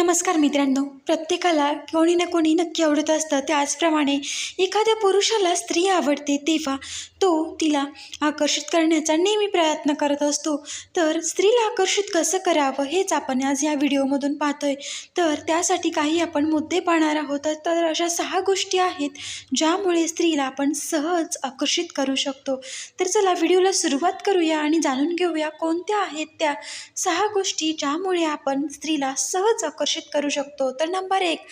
नमस्कार मित्रांनो. प्रत्येकाला कोणी ना कोणी नक्की आवडत असतं. त्याचप्रमाणे एखाद्या पुरुषाला स्त्री आवडते तेव्हा तो तिला आकर्षित करण्याचा नेहमी प्रयत्न करत असतो. तर स्त्रीला आकर्षित कसं करावं हेच आपण आज या व्हिडिओमधून पाहतोय. तर त्यासाठी काही आपण मुद्दे पाहणार आहोत. तर अशा सहा गोष्टी आहेत ज्यामुळे स्त्रीला आपण सहज आकर्षित करू शकतो. तर चला व्हिडिओला सुरुवात करूया आणि जाणून घेऊया कोणत्या आहेत त्या सहा गोष्टी ज्यामुळे आपण स्त्रीला सहज आकर्षित करू शकतो. तर नंबर एक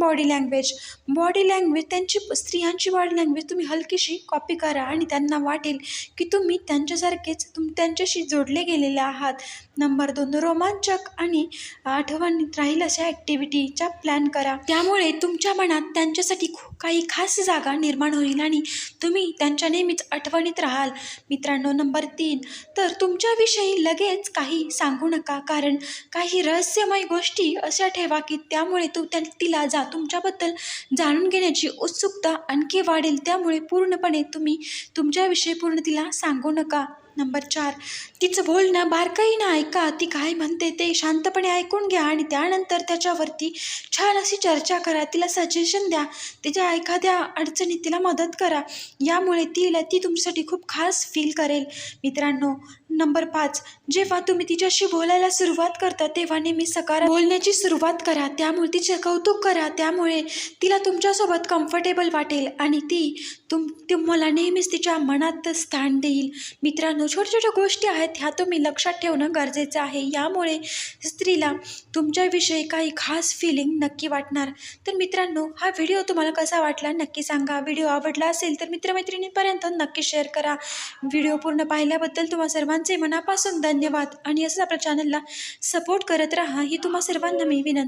बॉडी लँग्वेज बॉडी लँग्वेज त्यांची स्त्रियांची बॉडी लँग्वेज तुम्ही हलकीशी कॉपी करा आणि त्यांना वाटेल की तुम्ही त्यांच्यासारखेच तुम त्यांच्याशी जोडले गेलेले आहात. नंबर दोन रोमांचक आणि आठवणीत राहील अशा ॲक्टिव्हिटीचा प्लॅन करा. त्यामुळे तुमच्या मनात त्यांच्यासाठी खूप काही खास जागा निर्माण होईल आणि तुम्ही त्यांच्या नेहमीच आठवणीत राहाल. मित्रांनो नंबर तीन तर तुमच्याविषयी लगेच काही सांगू नका कारण काही रहस्यमय गोष्टी अशा ठेवा की त्यामुळे तू त्या तिला जा तुमच्याबद्दल जाणून घेण्याची उत्सुकता आणखी वाढेल. त्यामुळे पूर्णपणे तुम्ही तुमच्याविषयी पूर्ण तिला सांगू नका. नंबर चार. तिचं बोलणं बारकाईनं ऐका. ती काय म्हणते ते शांतपणे ऐकून घ्या आणि त्यानंतर त्याच्यावरती छान अशी चर्चा करा. तिला सजेशन द्या. तिच्या एखाद्या अडचणीत तिला मदत करा. यामुळे तिला ती तुमच्यासाठी खूप खास फील करेल. मित्रांनो नंबर पाच. जेव्हा तुम्ही तिच्याशी बोलायला सुरुवात करता तेव्हा नेहमी सकार बोलण्याची सुरुवात करा. त्यामुळे तिचे कौतुक करा. त्यामुळे तिला तुमच्यासोबत कम्फर्टेबल वाटेल आणि ती तुम तुम्हाला नेहमीच तिच्या मनात स्थान देईल. मित्रांनो छोट्या छोट्या गोष्टी आहेत ह्या तुम्ही लक्षात ठेवणं गरजेचं आहे. यामुळे स्त्रीला तुमच्याविषयी काही खास फिलिंग नक्की वाटणार. तर मित्रांनो हा व्हिडिओ तुम्हाला कसा वाटला नक्की सांगा. व्हिडिओ आवडला असेल तर मित्रमैत्रिणींपर्यंत नक्की शेअर करा. व्हिडिओ पूर्ण पाहिल्याबद्दल तुम्हा सर्वांचे मनापासून धन्यवाद. आणि असंच आपल्या चॅनलला सपोर्ट करत राहा ही तुम्हा सर्वांना मी विनंती